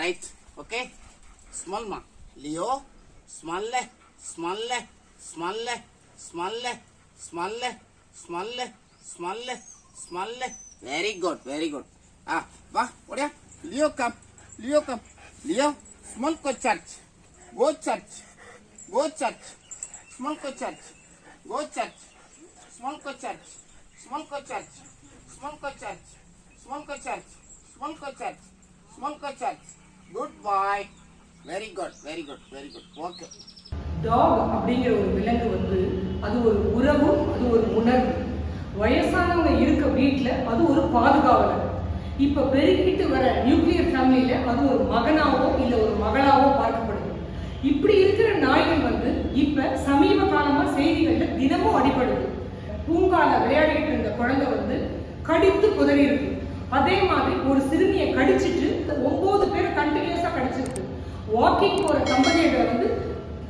right okay small ma leo small le small le small le small le small le small le small le small le very good very good ah va odia leo come leo come leo small go church go church go church small go church go church small go church small go church small go church small go church small go church small go church good boy very good very good very good okay dog அப்படிங்கிற ஒரு விலங்கு வந்து அது ஒரு உறவும் அது ஒரு உணர்வு வயசானவங்க இருக்க வீட்டில் அது ஒரு பாதுகாவலர். இப்போ பெருகிட்டு வர நியூக்ளியர் ஃபேமிலியில் அது ஒரு மகனாவோ இல்லை ஒரு மகளாவோ பார்க்கப்படுது. இப்படி இருக்கிற நாய்கள் வந்து இப்போ சமீப காலமாக செய்திகளில் தினமும் அடிபடுது. பூங்கால விளையாடிட்டு இருந்த குழந்தை வந்து கடித்து குதறி இருக்கு அதே மாதிரி ஒரு சிறுமியை கடிச்சிட்டு ஒன்பது வாக்கிங் போகிற தம்பதியர்களை வந்து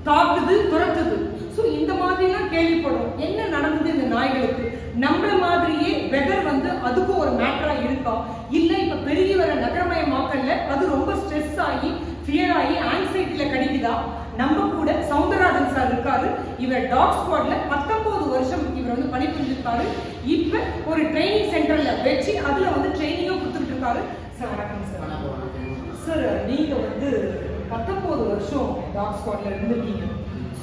தாக்குது துரத்துது. ஸோ இந்த மாதிரிலாம் கேள்விப்படும். என்ன நடந்தது இந்த நாய்களுக்கு? நம்மள மாதிரியே வெதர் வந்து அதுக்கும் ஒரு மேட்டரா இருக்கா? இல்ல இப்ப பெருகி வர நகரமயமாக்கல்ல அது ரொம்ப ஸ்ட்ரெஸ் ஆகி ஃபியர் ஆகி ஆங்ஸைட்டில கடிக்குதா? நம்ம கூட சவுந்தரராஜன் சார் இருக்காரு. இவர் டாக் ஸ்குவாட்ல பத்தொன்பது வருஷம் இவர் வந்து பணிபுரிஞ்சிருக்காரு. இப்ப ஒரு ட்ரைனிங் சென்டர்ல வச்சு அதுல வந்து ட்ரைனிங்கும் கொடுத்துட்டு இருக்காரு. சார் வணக்கம் சார். சார் நீங்க வந்து பத்தொன்பது வருஷம் டாக் ஸ்குவாட்ல இருந்திருக்கீங்க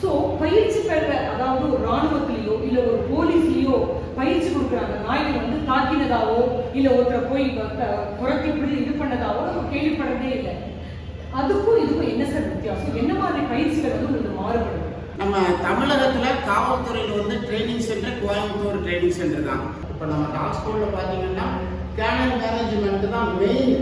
ஸோ பயிற்சி பெற அதாவது ஒரு ராணுவத்திலேயோ இல்ல ஒரு போலீஸ்லயோ பயிற்சி கொடுக்குற அந்த நாய்கள் வந்து தாக்கினதாவோ இல்ல ஒருத்தரை போய் புறத்தி இப்படி இது பண்ணதாவோ நம்ம கேள்விப்படுறதே இல்லை. அதுக்கும் இதுக்கும் என்ன சார் வித்தியாசம்? என்ன மாதிரி பயிற்சிகள் வந்து உங்களுக்கு மாறுபடும்? நம்ம தமிழகத்தில் காவல்துறையில் வந்து training centre Coimbatore training centre தான். இப்போ நம்ம டாக் ஸ்கூலில் பார்த்தீங்கன்னா கேனல் மேனேஜ்மெண்ட் தான் மெயின்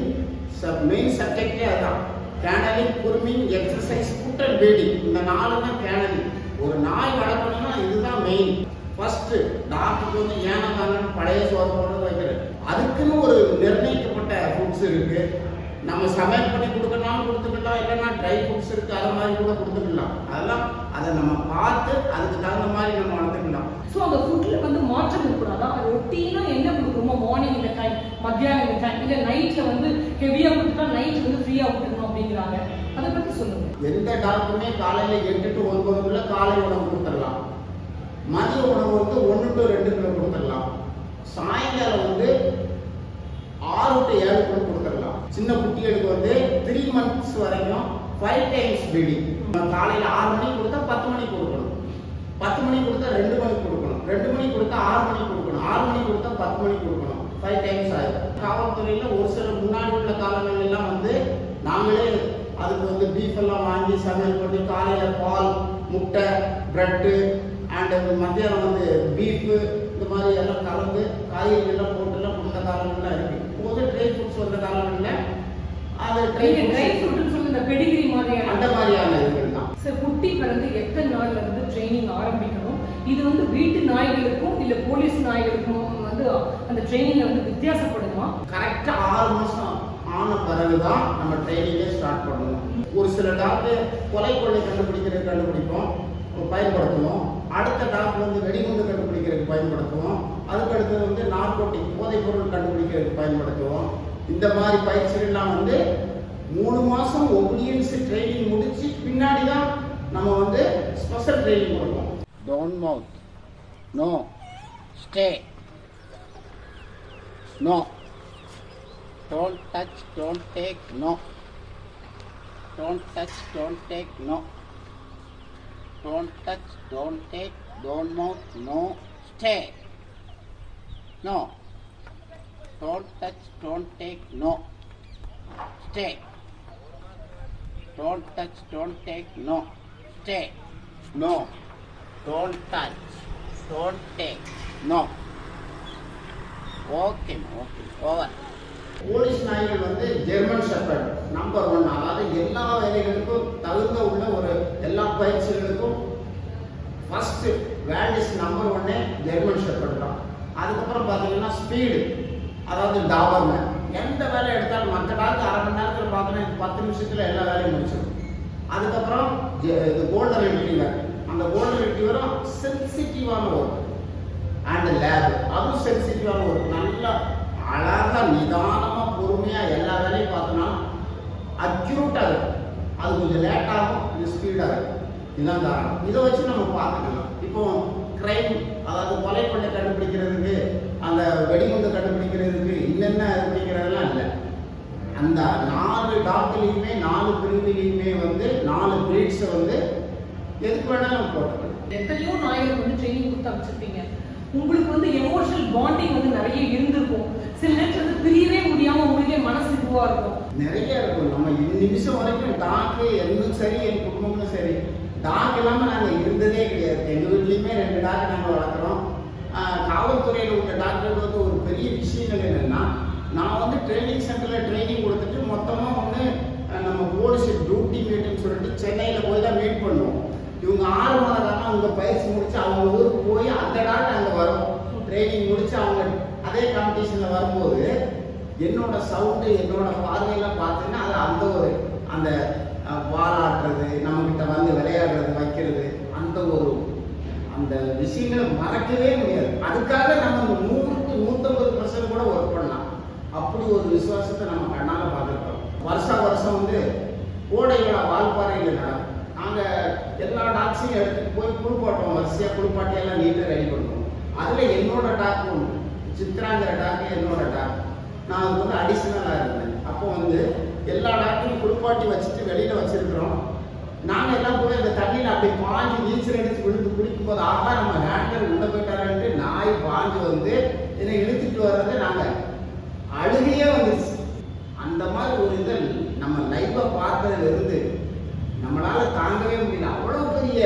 சப் மெயின் சப்ஜெக்டே அதுதான் kennelling grooming exercise food and feeding இந்த நாலு தான் கேனலிங் ஒரு நாய் வளர்க்கணும்னா இதுதான் மெயின் ஃபர்ஸ்ட் டாக்டருக்கு வந்து ஏன தாங்கன்னு பழைய சோறு போடுறது வைக்கிறது. அதுக்குன்னு ஒரு நிர்ணயிக்கப்பட்ட ஃபுட்ஸ் இருக்கு. நம்ம சமையல் பண்ணி கொடுக்கறனாலும் கொடுத்துக்கலாம் இல்லைன்னா ட்ரை ஃபுட்ஸ் இருக்கு அது மாதிரி கூட கொடுத்துக்கலாம். அதெல்லாம் அதை நம்ம பார்த்து அதுக்கு தகுந்த மாதிரி நம்ம வளர்த்துக்கலாம். ஸோ அந்த ஃபுட்ல வந்து மாற்றம் இருக்கக்கூடாதா? அது ரொட்டீனா என்ன கொடுக்கணுமோ மார்னிங் இந்த டைம் மத்தியானம் இந்த டைம் இல்லை நைட்ல வந்து ஹெவியா ஃப்ரீயா விட்டுக்கணும் அப்படிங்கிறாங்க. அதை பத்தி சொல்லுங்க. எந்த டாக்டருமே காலையில எட்டு டு ஒன்பதுக்குள்ள காலை உணவு கொடுத்துடலாம். மதிய உணவு வந்து ஒன்று டு ரெண்டு கிலோ கொடுத்துடலாம். சாயங்காலம் வந்து ஆறு டு ஏழு கிலோ கொடுத்துடலாம். சின்ன குட்டிகளுக்கு வந்து த்ரீ மந்த்ஸ் வரைக்கும் ஃபைவ் டைம்ஸ் பீடிங் காலையில் ஆறு மணிக்கு கொடுத்தா பத்து மணிக்கு கொடுக்கணும். பத்து மணிக்கு கொடுத்தா ரெண்டு மணிக்கு கொடுக்கணும். ரெண்டு மணிக்கு கொடுத்தா ஆறு மணிக்கு கொடுக்கணும். ஆறு மணிக்கு கொடுத்தா பத்து மணிக்கு கொடுக்கணும். ஃபைவ் டைம்ஸ் ஆகும் காவல்துறையில் ஒரு சில முன்னாடி உள்ள காலங்கள் எல்லாம் வந்து நாங்களே அதுக்கு வந்து பீஃப் எல்லாம் வாங்கி சமையல் பண்ணி காலையில் பால் முட்டை ப்ரெட்டு அண்ட் மத்தியானம் வந்து பீஃபு இந்த மாதிரி எல்லாம் கலந்து காய்கறி எல்லாம் போட்டு எல்லாம் கொடுத்த காலங்கள்லாம் இருக்கு. இப்போது ட்ரை ஃப்ரூட்ஸ் வந்த காலங்களில் அது ட்ரை ட்ரை ஃப்ரூட்னு சொல்லி இந்த பெடிகிரி மாதிரியான அந்த மாதிரியான இதுகள் தான். சார் குட்டி பிறந்து எத்தனை நாள்ல இருந்து ட்ரைனிங் ஆரம்பிக்கணும்? இது வந்து வீட்டு நாய்களுக்கும் இல்ல போலீஸ் நாய்களுக்கும் வந்து அந்த ட்ரைனிங்ல வந்து வித்தியாசப்படுமா? கரெக்டாக ஆறு மாதம் ஆன பிறகு தான் நம்ம ட்ரைனிங்கே ஸ்டார்ட் பண்ணணும். ஒரு சில டாக்டர் கொலை கொள்ளை கண்டுபிடிக்கிறது கண்டுபிடிப்போம் பயன்படுத்துவோம். அடுத்த டாக்டர் வந்து வெடிகுண்டு கண்டுபிடிக்கிறதுக்கு பயன்படுத்துவோம். அதுக்கு அடுத்தது வந்து நார்கோட்டிக் போதைப் பொருள் கண்டுபிடிக்கிறதுக்கு பயன்படுத்துவோம். இந்த மாதிரி பயிற்சிகள்லாம் வந்து மூணு மாதம் ஒபீடியன்ஸ் ட்ரைனிங் முடிச்சு பின்னாடி தான் நம்ம வந்து ஸ்பெஷல் ட்ரைனிங் கொடுப்போம். Don't mouth no stay no Don't touch, don't take, no. Don't touch, don't take, no. Don't touch, don't take, don't mouth, no. Stay. No. Don't touch, don't take, no. Stay. Don't touch, don't take, no. Stay. No. Don't touch, don't take, no. Okay okay over. Police நாய்கள் வந்து German shepherd number one அதாவது எல்லா வேலைகளுக்கும் தகுந்த உள்ள ஒரு எல்லா பயிற்சிகளுக்கும் first values number ஒன்னே ஜெர்மன் ஷெப்பர்ட் தான். அதுக்கப்புறம் பார்த்தீங்கன்னா ஸ்பீடு அதாவது டாபர்மேன் எந்த வேலை எடுத்தாலும் மற்ற டாக்கு அரை மணி நேரத்தில் பார்த்தோன்னா பத்து நிமிஷத்தில் எல்லா வேலையும் முடிச்சிடும். அதுக்கப்புறம் இது கோல்டன் ரிட்டீவர் அந்த கோல்டன் ரிட்டீவரும் சென்சிட்டிவான ஒரு அண்ட் லேப் அதுவும் சென்சிட்டிவான ஒரு நல்ல அழகாக நிதானமாக பொறுமையாக எல்லா வேலையும் பார்த்தோன்னா அக்யூட்டாக இருக்கும். அது கொஞ்சம் லேட்டாகும் இது ஸ்பீடாக இருக்கும். இதுதான் காரணம். இதை வச்சு நம்ம பார்த்துக்கலாம். இப்போ கிரைம் அதாவது கொலை பண்ண கண்டுபிடிக்கிறதுக்கு அந்த வெடிகுண்டு கண்டுபிடிக்கிறதுக்கு என்னென்ன அப்படிங்கிறதெல்லாம் இல்லை. அந்த நாலு டாக்டர்லையுமே நாலு பிரிவுலையுமே வந்து நாலு பிரீட்ஸை வந்து எதுக்கு வேணாலும் போட்டுக்கலாம். எத்தனையோ நாய்களுக்கு வந்து ட்ரைனிங் கொடுத்து அமைச்சிருப்பீங்க உங்களுக்கு வந்து எமோஷனல் பாண்டிங் வந்து நிறைய இருந்திருக்கும். சில நேரத்தில் வந்து பிரியவே முடியாம உங்களுக்கே மனசு இதுவா இருக்கும். நிறைய இருக்கும். நம்ம இந்த நிமிஷம் வரைக்கும் டாக்கு என்னும் சரி என் குடும்பமும் சரி. டாக் இல்லாமல் நாங்கள் இருந்ததே கிடையாது. எங்கள் வீட்லயுமே ரெண்டு டாக் நாங்கள் வளர்க்குறோம். காவல்துறையில் உள்ள டாக்டர் வந்து ஒரு பெரிய விஷயங்கள் என்னென்னா நான் வந்து ட்ரைனிங் சென்டரில் ட்ரைனிங் கொடுத்துட்டு மொத்தமாக வந்து நம்ம போலீஸ் டியூட்டி மீட்டுன்னு சொல்லிட்டு சென்னையில் போய் தான் மீட் பண்ணுவோம் இவங்க ஆறு மாத காலம் அவங்க பயிற்சி முடிச்சு அவங்க ஊருக்கு போய் அந்த நாள் அங்கே வரும். ட்ரைனிங் முடிச்சு அவங்க அதே காம்படிஷனில் வரும்போது என்னோட சவுண்டு என்னோட பார்வையெல்லாம் பார்த்தீங்கன்னா அது அந்த ஒரு அந்த பாராட்டுறது வாலாட்டுறது நம்மக்கிட்ட வந்து விளையாடுறது வைக்கிறது அந்த ஒரு அந்த விஷயங்களை மறக்கவே முடியாது. அதுக்காக நம்ம இந்த நூறுக்கு நூற்றம்பது பர்சன்ட் கூட ஒர்க் பண்ணலாம். அப்படி ஒரு விசுவாசத்தை நம்ம கண்ணால் பார்த்துருக்கோம் வருஷா வருஷம் வந்து கோடையோட வால்பாறையில் நடக்கும். நாங்கள் எல்லா டாக்ஸையும் எடுத்துட்டு போய் குளிப்பாட்டோம் வரிசையாக குளிப்பாட்டி எல்லாம் நீட்டாக ரெடி பண்ணுவோம். அதில் என்னோட டாக் ஒன்று சித்ராங்கிற டாக்கு என்னோட டாக் நான் அதுக்கு வந்து அடிஷ்னலாக இருந்தேன். அப்போ வந்து எல்லா டாக்கையும் குளிப்பாட்டி வச்சுட்டு வெளியில் வச்சுருக்குறோம். நாங்கள் எல்லாம் போய் அந்த தண்ணியில் அப்படி பாஞ்சு நீச்சல் அடித்து விழுந்து குளிக்கும் போது ஆகா நம்ம ஹேண்டர் உள்ள போயிட்டாரான்ட்டு நாய் பாஞ்சு வந்து என்னை இழுத்துட்டு வர்றது நாங்கள் அழுகையே வந்துச்சு அந்த மாதிரி ஒரு இதில் நம்ம லைஃப்பை பார்த்ததுலேருந்து நம்மளால தாங்கவே முடியல. அவ்வளோ பெரிய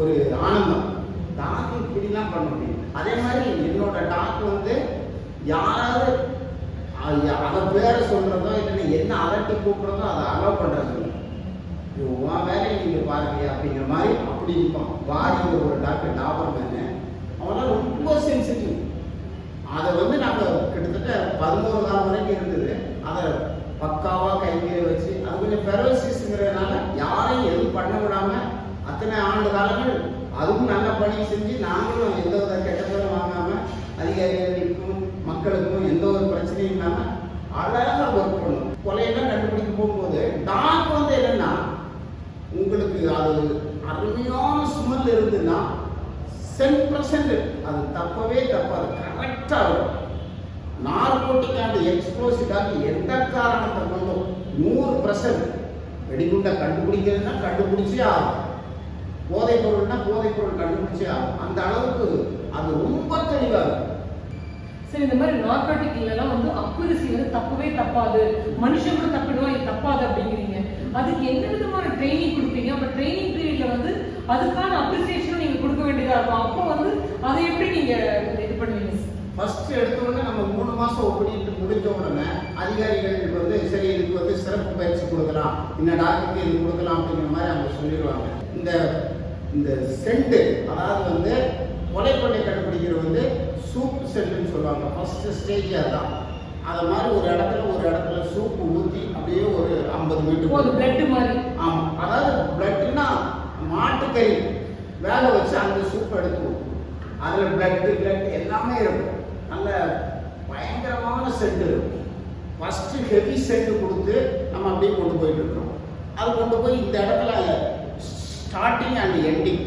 ஒரு ஆனந்தம். டாக்கு இப்படிலாம் பண்ண முடியும் அதே மாதிரி என்னோட டாக் வந்து யாராவது அதை பேரை சொல்றதோ இல்லைன்னா என்ன அலட்டி கூப்பிடுறதோ அதை அலோவ் பண்றது இது உன் வேலையை நீங்க பாருங்க அப்படிங்கிற மாதிரி அப்படி இருப்பான். வாரிங்கிற ஒரு டாக்டர் டாபர் மேனு அவனால் ரொம்ப சென்சிட்டிவ் அதை வந்து நாங்கள் கிட்டத்தட்ட பதினோரு நாள் வரைக்கும் இருந்தது. அதை பக்காவாக கைகளை வச்சு அது கொஞ்சம் பெரோசிஸ்ங்கிறதுனால யாரையும் எதுவும் பண்ண விடாம அத்தனை ஆண்டு காலங்கள் அதுவும் நல்ல பணி செஞ்சு நாங்களும் எந்த வித கெட்டதும் வாங்காமல் வாங்காம அதிகாரிகளுக்கும் மக்களுக்கும் எந்த ஒரு பிரச்சனையும் இல்லாம அழகாக ஒர்க் பண்ணும். கொலையெல்லாம் கண்டுபிடிக்க போகும்போது டாக் வந்து என்னன்னா உங்களுக்கு அது அருமையான ஸ்மெல் இருந்துன்னா சென் பர்சன்ட் அது தப்பவே தப்பாது. கரெக்டாக இருக்கும். அண்ட் எக்ஸ்ப்ளோசிவாக எந்த காரணத்தை கொண்டும் நூறு பர்சன்ட் வெடிகுண்டை கண்டுபிடிக்கிறதுனா கண்டுபிடிச்சே ஆகும். போதைப் பொருள்னா போதைப் பொருள் கண்டுபிடிச்சே ஆகும். அந்த அளவுக்கு அது ரொம்ப தெளிவாக இருக்கும் சரி இந்த மாதிரி நார்காட்டிக் எல்லாம் வந்து அக்குரசி வந்து தப்பவே தப்பாது. மனுஷன் கூட தப்பிடுவான் இது தப்பாது அப்படிங்கிறீங்க. அதுக்கு எந்த விதமான ட்ரைனிங் கொடுப்பீங்க? அப்ப ட்ரைனிங் பீரியட்ல வந்து அதுக்கான அப்ரிசியேஷன் நீங்க கொடுக்க வேண்டியதா இருக்கும். அப்போ வந்து அதை எப்படி நீங்க இது பண்ணுவீங்க? ஃபர்ஸ்ட் எடுத்த உடனே நம்ம மாசம் ஒப்பிட்டு முடிஞ்ச உடனே அதிகாரிகள் வந்து சரி இதுக்கு வந்து சிறப்பு பயிற்சி கொடுக்கலாம். இந்த டாக்டருக்கு இது கொடுக்கலாம் அப்படிங்கிற மாதிரி அவங்க சொல்லிடுவாங்க. இந்த இந்த செண்டு அதாவது வந்து கொலைப்பண்ணை கண்டுபிடிக்கிறது வந்து சூப் செண்டுன்னு சொல்லுவாங்க. ஃபர்ஸ்ட் ஸ்டேஜ் அதான். அதை மாதிரி ஒரு இடத்துல ஒரு இடத்துல சூப்பு ஊற்றி அப்படியே ஒரு ஐம்பது மீட்டர் அது பிளட் மாதிரி. ஆமாம் அதாவது பிளட்னா மாட்டுக்கறி வேக வச்சு அந்த சூப் எடுத்துவோம் அதில் பிளட்டு பிளட் எல்லாமே இருக்கும். நல்ல பயங்கரமான செட்டு இருக்கும் ஃபஸ்ட்டு ஹெவி செட்டு கொடுத்து நம்ம அப்படியே கொண்டு போயிட்டு இருக்கிறோம். அது கொண்டு போய் இந்த இடத்துல ஸ்டார்டிங் அண்ட் எண்டிங்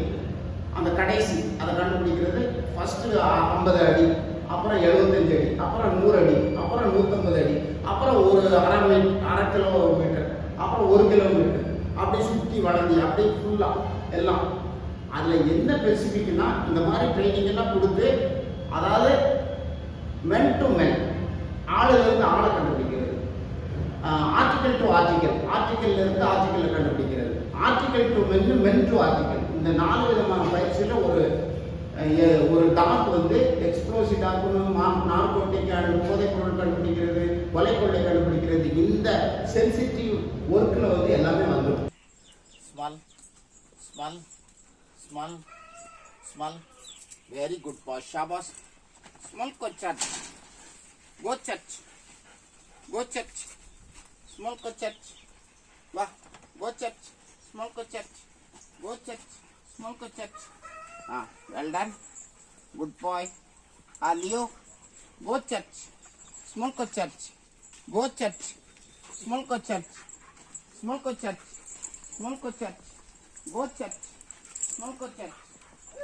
அந்த கடைசி அதை கண்டுபிடிக்கிறது ஃபஸ்ட்டு ஐம்பது அடி அப்புறம் எழுபத்தஞ்சு அடி அப்புறம் நூறு அடி அப்புறம் நூற்றம்பது அடி அப்புறம் ஒரு அரை மீ அரை கிலோமீட்டர் அப்புறம் ஒரு கிலோமீட்டர் அப்படியே சுற்றி வளைஞ்சி அப்படியே ஃபுல்லாக எல்லாம். அதில் என்ன ஸ்பெசிஃபிக்னா இந்த மாதிரி ட்ரைனிங் எல்லாம் கொடுத்து அதாவது மென் டு மென் ஆளுலேருந்து ஆளை கண்டுபிடிக்கிறது. ஆர்டிக்கல் டு ஆர்டிக்கல் ஆர்டிக்கல்ல இருந்து ஆர்டிக்கலை கண்டுபிடிக்கிறது. Article to men men to article இந்த நாலு விதமான பயிற்சியில் ஒரு ஒரு டாக் வந்து எக்ஸ்ப்ளோசிவ் டாக்குன்னு நார்கோட்டிக் அண்ட் போதைப் பொருள் கண்டுபிடிக்கிறது? கொலை கொள்ளை கண்டுபிடிக்கிறது. இந்த சென்சிட்டிவ் ஒர்க்கில் வந்து எல்லாமே வந்துடும் small small small small very good பா ஷாபாஸ் small cochach, gochach, gochach, small cochach, wah, gochach, small cochach, gochach, small cochach. Ah, well done, good boy. Ah, Leo, gochach, small cochach, gochach, small cochach, small cochach, small cochach, gochach, small cochach,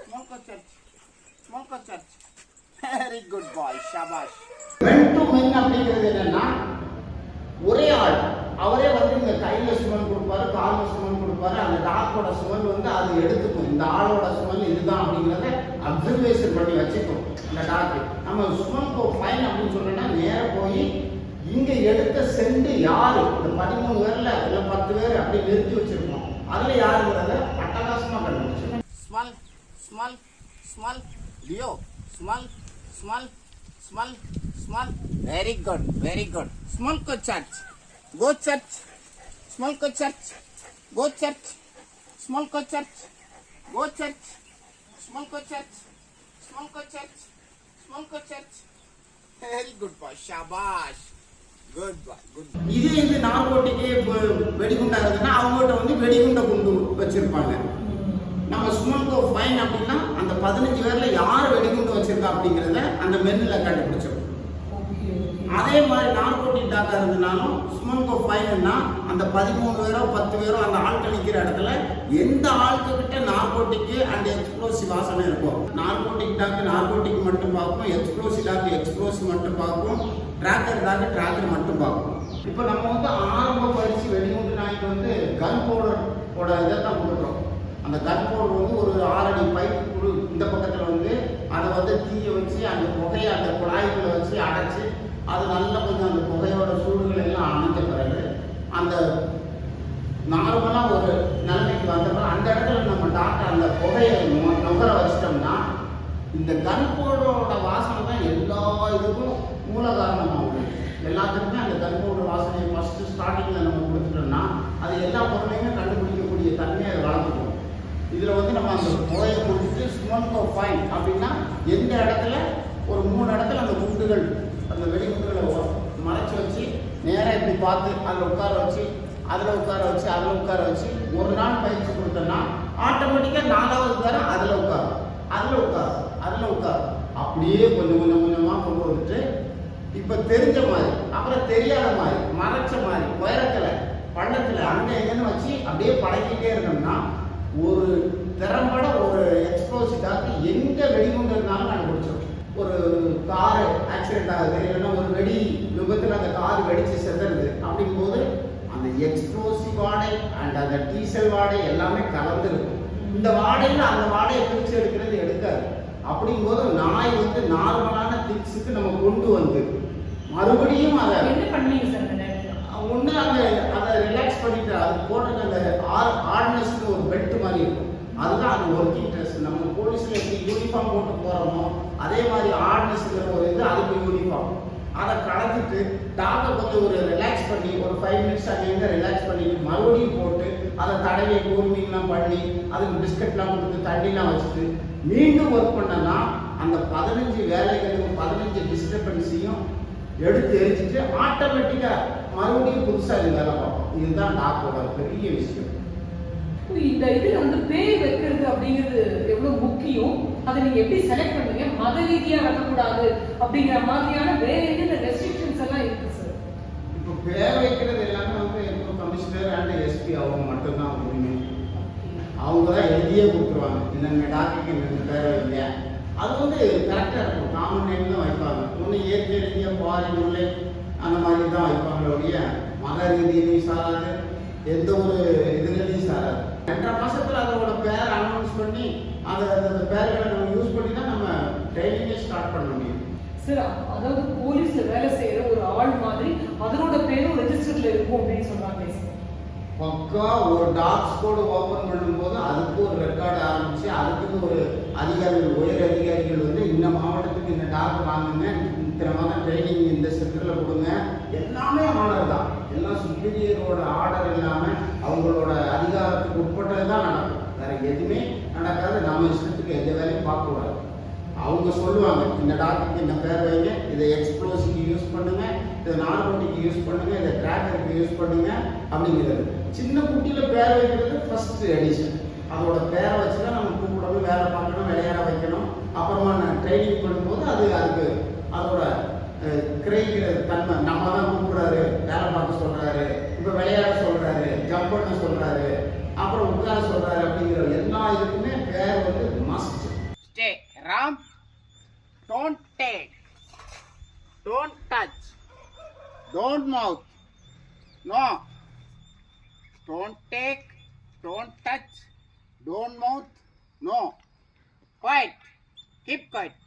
small cochach, small cochach. Very good boy. Shabash. Men to men அப்படிங்கிறது என்னன்னா ஒரே ஆள் அவரே வந்து இந்த கையில சுமன் கொடுப்பாரு காலில் சுமன் கொடுப்பாரு அந்த டாக்கோட சுமன் வந்து அது எடுத்துக்கும் இந்த ஆளோட சுமன் இதுதான் அப்படிங்கிறத அப்சர்வேஷன் பண்ணி வச்சுக்கும் இந்த டாக்கு நம்ம சுமன் கோ ஃபைன் அப்படின்னு சொன்னோம்னா நேரா போய் இங்க எடுத்த செண்டு யாரு இந்த பதிமூணு பேர்ல இல்ல பத்து பேர் அப்படி நிறுத்தி வச்சிருக்கோம் அதுல யாருங்கிறத அட்டகாசமா கண்டுபிடிச்சிருக்கோம் Small, small, small. Leo. Small, small, small, small. Very good. Very good. Small go church. Go church. Small go church. Go church. Small go church. Go church. Small go church. Small go church. Small go church. Very good boy. Shabash. Good boy. Good boy. இது இந்த நார்கோட்டிக்கு வெடிகுண்டா இருக்குன்னா அவங்ககிட்ட வந்து வெடிகுண்ட குண்டு வச்சிருப்பாங்க நம்ம சுமன்கோ fine அப்படின்னா அந்த பதினஞ்சு பேர்ல யார் வெடிகுண்டு வச்சிருக்கா அப்படிங்கிறத அந்த மென்னில் கண்டுபிடிச்சிடும் அதே மாதிரி நார்கோட்டிக் டாக்கா இருந்தனாலும் சுமன்கோ ஃபைன்னா அந்த பதிமூணு பேரோ பத்து பேரோ அந்த ஆட்கள் நிற்கிற இடத்துல எந்த ஆளுக்கு கிட்ட நார்கோட்டிக்கு அண்ட் எக்ஸ்ப்ளோசிவ் வாசனை இருக்கும் நார்கோட்டிக் டாக்கு நார்கோட்டிக் மட்டும் பார்க்கும் எக்ஸ்ப்ளோசிவ் டாக்கு எக்ஸ்ப்ளோசிவ் மட்டும் பார்க்கும் ட்ராக்கர் டாக்கு ட்ராக்கர் மட்டும் பார்க்கும். இப்போ நம்ம வந்து ஆரம்ப பயிற்சி வெடிகுண்டு நாய்க்கு வந்து கன் பவுடர் இதை தான் கொடுக்குறோம். அந்த கன் வந்து ஒரு ஆறடி பைப் குழு இந்த பக்கத்தில் வந்து அதை வந்து தீய வச்சு அந்த புகையை அந்த குழாய்க்குள்ளே வச்சு அடைச்சி அது நல்லா கொஞ்சம் அந்த புகையோட சூடுகள் எல்லாம் அணைஞ்ச பிறகு அந்த நார்மலாக ஒரு நிலைமைக்கு வந்தப்போ அந்த இடத்துல நம்ம டாக்டர் அந்த புகையை நுகர வச்சிட்டோம்னா இந்த கன் வாசனை தான் எல்லா இதுக்கும் மூல காரணமாகும். எல்லாத்துக்குமே அந்த கன் வாசனையை ஃபஸ்ட்டு ஸ்டார்டிங்கில் நம்ம கொடுத்துட்டோம்னா அது எல்லா பொருளையுமே கண்டுபிடிக்கக்கூடிய தன்மையை அது இதில் வந்து நம்ம அந்த புகையை கொடுத்துட்டு ஸ்மோக்கோ ஃபைன் அப்படின்னா எந்த இடத்துல? ஒரு மூணு இடத்துல அந்த குண்டுகள் அந்த வெடிகுண்டுகளை ஒ- மறைச்சு வச்சு நேராக இப்படி பார்த்து அதில் உட்கார வச்சு அதில் உட்கார வச்சு அதில் உட்கார வச்சு ஒரு நாள் பயிற்சி கொடுத்தோன்னா ஆட்டோமேட்டிக்காக நாலாவது தரம் அதில் உட்காரும் அதில் உட்காரும் அதில் உட்காரும் அப்படியே கொஞ்சம் கொஞ்சம் கொஞ்சமாக கொண்டு வந்துட்டு இப்போ தெரிஞ்ச மாதிரி அப்புறம் தெரியாத மாதிரி மறைச்ச மாதிரி உயரத்தில் பள்ளத்தில் அங்கே எங்கன்னு வச்சு அப்படியே பழகிட்டே இருந்தோம்னா ஒரு திறம்பட ஒரு எக்ஸ்ப்ளோசிவாக்கு எங்கே வெடிகுண்டு இருந்தாலும் கண்டுபிடிச்சோம் ஒரு கார் ஆக்சிடென்ட் ஆகுது இல்லைன்னா ஒரு வெடி விபத்தில் அந்த கார் வெடிச்சு செத்துறது அப்படிங்கும்போது அந்த எக்ஸ்ப்ளோசிவ் வாடை அண்ட் அந்த டீசல் வாடை எல்லாமே கலந்துருக்கும். இந்த வாடையில் அந்த வாடையை பிரித்து எடுக்கிறது எடுக்காது. அப்படிங்கும்போது நாய் வந்து நார்மலான திக்ஸுக்கு நம்ம கொண்டு வந்து மறுபடியும் அதை என்ன பண்ணீங்க சார் ஒன்று அந்த அதை பண்ணிட்டு அது போடுற அந்த ஆர் ஆர்னஸ்க்கு ஒரு பெல்ட் மாதிரி இருக்கும். அதுதான் அது ஒர்க்கிங் ட்ரெஸ் நம்ம போலீஸில் எப்படி யூனிஃபார்ம் போட்டு போகிறோமோ அதே மாதிரி ஆர்னஸ்ங்கிற ஒரு இது அதுக்கு யூனிஃபார்ம் அதை கலந்துட்டு டாக்டர் கொஞ்சம் ஒரு ரிலாக்ஸ் பண்ணி ஒரு ஃபைவ் மினிட்ஸ் அங்கேருந்து ரிலாக்ஸ் பண்ணிட்டு மறுபடியும் போட்டு அதை தடவை கூர்மிங்லாம் பண்ணி அதுக்கு பிஸ்கட்லாம் கொடுத்து தண்ணிலாம் வச்சுட்டு மீண்டும் ஒர்க் பண்ணனா அந்த பதினஞ்சு வேலைகளுக்கும் பதினஞ்சு டிஸ்டர்பன்ஸையும் எடுத்து எரிச்சிட்டு ஆட்டோமேட்டிக்காக மறுபடியும் புதுசா இது வேலை பார்ப்போம். இதுதான் டாக்டரோட பெரிய விஷயம். இந்த இதுல வந்து பேர் வைக்கிறது அப்படிங்கிறது எவ்வளவு முக்கியம்? அதை நீங்க எப்படி செலக்ட் பண்ணீங்க மத ரீதியா வைக்கக்கூடாது அப்படிங்கிற மாதிரியான வேற என்னென்ன ரெஸ்ட்ரிக்ஷன்ஸ் எல்லாம் இருக்கு சார் இப்போ பேர் வைக்கிறது எல்லாமே வந்து இப்போ கமிஷனர் அண்ட் எஸ்பி அவங்க மட்டும்தான் உரிமை. அவங்க தான் எழுதியே கொடுத்துருவாங்க. இந்த டாக்டருக்கு இந்த பேர் வைங்க. அது வந்து கரெக்டாக இருக்கும். காமன் நேம் தான் வைப்பாங்க. ஒன்று இயற்கை ரீதியாக முல்லை. அந்த மாதிரி தான் வைப்பாங்களே ஒழிய மத ரீதியிலையும் சாராது எந்த ஒரு இதுலையும் சாராது. ரெண்டரை மாசத்துல அதோட பேர் அனௌன்ஸ் பண்ணி அதை அந்த பேர்களை நம்ம யூஸ் பண்ணி தான் நம்ம ட்ரைனிங்கே ஸ்டார்ட் பண்ண முடியும். சார் அதாவது போலீஸ்ல வேலை செய்யற ஒரு ஆள் மாதிரி அதனோட பேரும் ரெஜிஸ்டர்ல இருக்கும் அப்படின்னு சார் பக்கா ஒரு டாக்ஸ் கோடு ஓபன் பண்ணும்போது அதுக்கு ஒரு ரெக்கார்டு ஆரம்பிச்சு அதுக்கு ஒரு அதிகாரிகள் உயர் அதிகாரிகள் வந்து இந்த மாவட்டத்துக்கு இந்த டாக் வாங்குங்க இத்தனை ட்ரைனிங் இந்த சென்டரில் கொடுங்க. எல்லாமே ஆர்டர் தான். எல்லாம் சுப்பீரியரோட ஆர்டர் இல்லாமல் அவங்களோட அதிகாரத்துக்கு உட்பட்டது தான் நடக்கும். வேறு எதுவுமே நடக்காது. நம்ம இஷ்டத்துக்கு எந்த வேலையும் பார்க்கக்கூடாது அவங்க சொல்லுவாங்க இந்த டாக்டருக்கு இந்த பேர் வைங்க இதை எக்ஸ்ப்ளோசிவ்க்கு யூஸ் பண்ணுங்க இதை நார்கோட்டிக்கு யூஸ் பண்ணுங்க இதை கிராக்கருக்கு யூஸ் பண்ணுங்க அப்படிங்கிறது. சின்ன குட்டியில் பேர் வைக்கிறது ஃபர்ஸ்ட் எடிஷன் அதோட பேரை வச்சு தான் நம்ம கூப்பிடணும் வேலை பார்க்கணும் விளையாட வைக்கணும். அப்புறமா நான் ட்ரைனிங் பண்ணும்போது அது அதுக்கு அதோட கிரகிக்கிற தன்மை. நம்ம தான் கூப்பிடுறாரு வேலை பார்க்க சொல்றாரு இப்போ விளையாட சொல்றாரு ஜம்ப் பண்ண சொல்றாரு அப்புறம் உட்கார சொல்றாரு அப்படிங்கிற எல்லா இதுக்குமே பேர் வந்து must stay Ram don't take. Don't touch don't mouth no don't take don't touch don't mouth no quiet keep quiet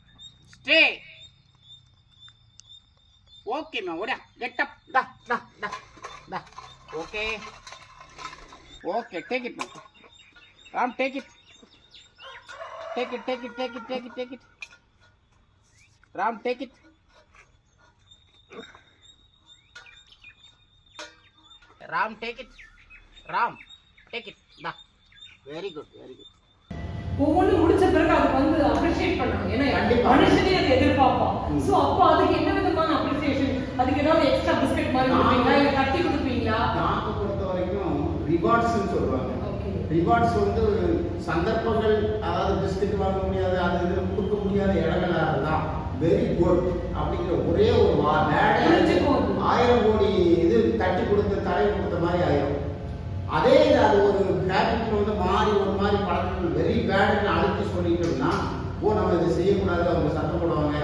stay Okay, ma. Oda. Get up. Da, da, da, da. Okay. Okay, take it, ma. Ram, take it. Take it, take it, take it, take it, take it. Ram, take it. Ram, take it. Ram, take it. Da. Very good, very good. ஒவ்வொன்றும் முடிச்ச பிறகு அதுக்கு வந்து appreciate பண்ணணும் ஏன்னா கண்டிப்பா. மனுஷனே அதை எதிர்பார்ப்பான் ம். சோ அப்போ அதுக்கு என்ன அதுக்கு ஏதாவது எக்ஸ்ட்ரா பிஸ்கட் மாதிரி நான் கொடுப்பீங்களா? இல்ல கட்டி கொடுப்பீங்களா? நாட்டை பொறுத்த வரைக்கும் ரிவார்ட்ஸ்னு சொல்லுவாங்க. ஓகே. ரிவார்ட்ஸ் வந்து சந்தர்ப்பங்கள் அதாவது பிஸ்கட் வாங்க முடியாது அது இது கொடுக்க முடியாத இடங்களா இருந்தா வெரி குட் அப்படிங்கிற ஒரே ஒரு. ஆயிரம் கோடி இது தட்டி கொடுத்த தடை கொடுத்த மாதிரி ஆயிரும். அதே இது அது ஒரு ஹேபிட்ல வந்து மாறி ஒரு மாதிரி பழக்கங்கள் வெரி பேடுன்னு அழுத்தி சொல்லிட்டோம்னா ஓ நம்ம இதை செய்யக்கூடாது அவங்க சத்தம் போடுவாங்க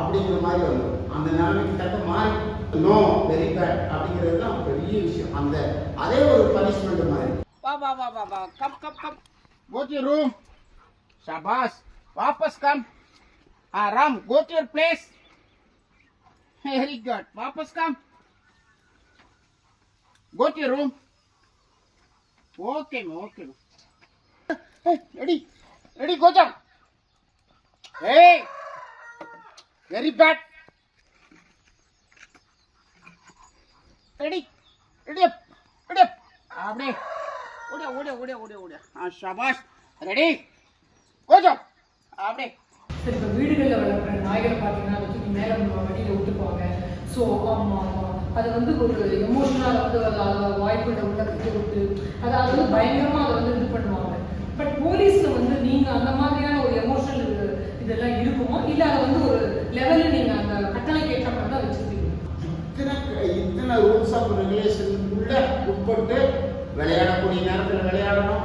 அப்படிங்கிற மாதிரி வந்துடும் அந்த நிலைமைக்கு தக்க மாறி நோ வெரி பேட் அப்படிங்கிறது தான் பெரிய விஷயம் அந்த அதே ஒரு பனிஷ்மெண்ட் மாதிரி Va, va, va, va, va. Come, come, come. Go to your room. Shabash. Vapas come. Ah, Ram, go to your place. Very good. Vapas come. Go to your room. Okay, ma, okay. ma. Hey, ready? Ready, go down. Hey! Very bad. ready Ready up. அப்படியே. ஓடியா ஓடியா ஓடியா ஓடியா ஓடியா. ஆ ஷபாஷ் ready. கொஞ்சம் அப்படியே. சரி இப்போ வீடுகளில் வளர்க்குற நாய்களை பார்த்தீங்கன்னா அதை தூக்கி மேலே வண்டியில் விட்டுப்பாங்க ஸோ ஆமாம் அது வந்து ஒரு எமோஷனலாக வந்து அது அதை வாய்ப்புள்ள உள்ள விட்டு அதை அது வந்து பயங்கரமாக அதை வந்து இது பண்ணுவாங்க. பட் போலீஸில் வந்து நீங்கள் அந்த மாதிரி ஒரு எமோஷனல் இதெல்லாம் இருக்குமா இல்லை அதை வந்து ஒரு லெவலில் நீங்கள் அந்த கட்டளைக்கு ஏற்ற மாதிரி தான் வச்சுருப்பீங்க இத்தனை இத்தனை ரூல்ஸ் ஆஃப் ரெகுலேஷனுக்குள்ள உட்பட்டு விளையாடக்கூடிய நேரத்தில் விளையாடணும்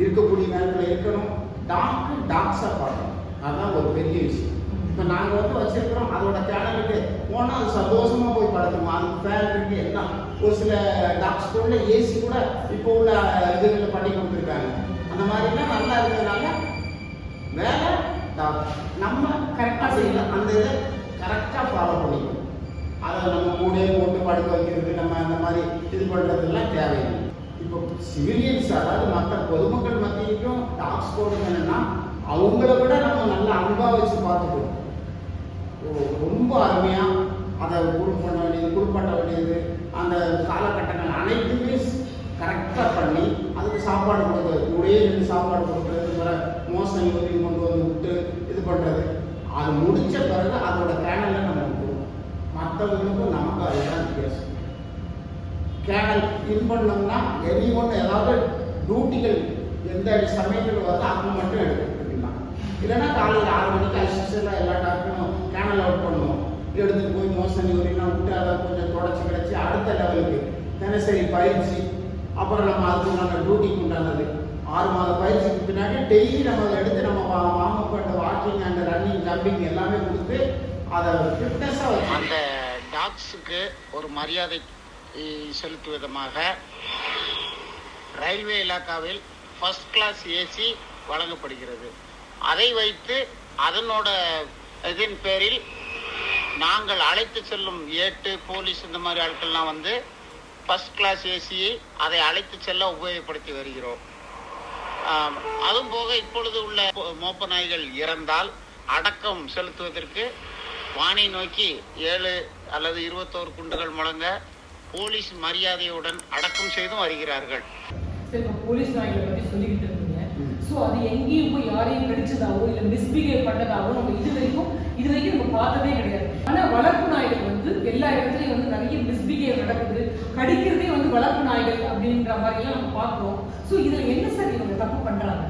இருக்கக்கூடிய நேரத்தில் இருக்கணும். டாக்கு டாக்ஸாக பார்க்கணும் அதுதான் ஒரு பெரிய விஷயம். இப்போ நாங்கள் வந்து வச்சிருக்கிறோம் அதோட சேனலுக்கு போனால் அது சந்தோஷமாக போய் படுத்துக்கும் அதுக்கு ஃபேன் என்ன ஒரு சில டாக்ஸ் கூட ஏசி கூட இப்போ உள்ள இதுகளில் பண்ணி கொடுத்துருக்காங்க. அந்த மாதிரிலாம் நல்லா இருக்கிறதுனால வேலை dog. நம்ம கரெக்டாக செய்யலாம். அந்த இதை கரெக்டாக ஃபாலோ பண்ணிக்கணும். அதை நம்ம கூட போட்டு படுக்க வைக்கிறது நம்ம அந்த மாதிரி இது பண்ணுறதுலாம் தேவையில்லை. இப்போ சிவிலியன்ஸ் அதாவது மற்ற பொதுமக்கள் மத்தியிலும் டாக்ஸ் போடுறது என்னன்னா அவங்கள விட நம்ம நல்ல அன்பாக வச்சு பார்த்துக்கணும். ரொம்ப அருமையாக அதை குரூப் பண்ண வேண்டியது குரூப் பண்ண வேண்டியது. அந்த காலகட்டங்கள் அனைத்துமே கரெக்டாக பண்ணி அதுக்கு சாப்பாடு கொடுக்குறது. ஒரே ரெண்டு சாப்பாடு கொடுக்குறது வர மோசம் கொண்டு வந்து விட்டு இது பண்ணுறது அது முடித்த பிறகு அதோட பேனலில் நம்ம மற்றவங்களுக்கும் நமக்கு அதுதான் வித்தியாசம். கேனல் இது பண்ணோம்னா எனி ஒன்று ஏதாவது டியூட்டிகள் எந்த சமயத்தில் வருதோ அது மட்டும் எடுத்துக்கலாம் இல்லைன்னா காலையில் ஆறு மணிக்கு அசிஸ்டெல்லாம் எல்லா டாக்டரும் கேனல் அவுட் பண்ணுவோம். எடுத்துட்டு போய் மோசம் யூரின்லாம் விட்டு அதை கொஞ்சம் தொடச்சி கிடச்சி அடுத்த லெவலுக்கு தினசரி பயிற்சி அப்புறம் நம்ம அதுக்கு உண்டான டியூட்டிக்கு உண்டானது. ஆறு மாத பயிற்சிக்கு பின்னாடி டெய்லி நம்ம அதை எடுத்து நம்ம warm up and walking and running jumping எல்லாமே கொடுத்து அதை ஃபிட்னஸாக வச்சு அந்த டாக்ஸுக்கு ஒரு மரியாதை செலுத்தும் விதமாக ரயில்வே இலாக்காவில் ஃபர்ஸ்ட் கிளாஸ் ஏசி வழங்கப்படுகிறது. அதை வைத்து அதனோட இதன் பேரில் நாங்கள் அழைத்து செல்லும் ஏட்டு போலீஸ் இந்த மாதிரி ஆட்கள்லாம் வந்து ஃபர்ஸ்ட் கிளாஸ் ஏசியை அதை அழைத்து செல்ல உபயோகப்படுத்தி வருகிறோம். அதுவும் போக இப்பொழுது உள்ள மோப்ப நாய்கள் இறந்தால் அடக்கம் செலுத்துவதற்கு வானை நோக்கி ஏழு அல்லது இருபத்தோரு குண்டுகள் முழங்க போலீஸ் மரியாதையுடன் அடக்கம் செய்தும் வருகிறார்கள். போலீஸ் நாய்களை பற்றி சொல்லிக்கிட்டு இருந்தீங்க. ஸோ அது எங்கேயும் போய் யாரையும் கடிச்சதாவோ இல்லை மிஸ்பிஹேவ் பண்ணதாவோ நம்ம இது வரைக்கும் இது வரைக்கும் நம்ம பார்த்ததே கிடையாது. ஆனால் வளர்ப்பு நாய்கள் வந்து எல்லா இடத்துலையும் வந்து நிறைய மிஸ்பிஹேவ் நடக்குது. கடிக்கிறதே வந்து வளர்ப்பு நாய்கள் அப்படின்ற மாதிரிலாம் நம்ம பார்க்குறோம். ஸோ இதில் என்ன சார் இவங்க தப்பு பண்ணுறாங்க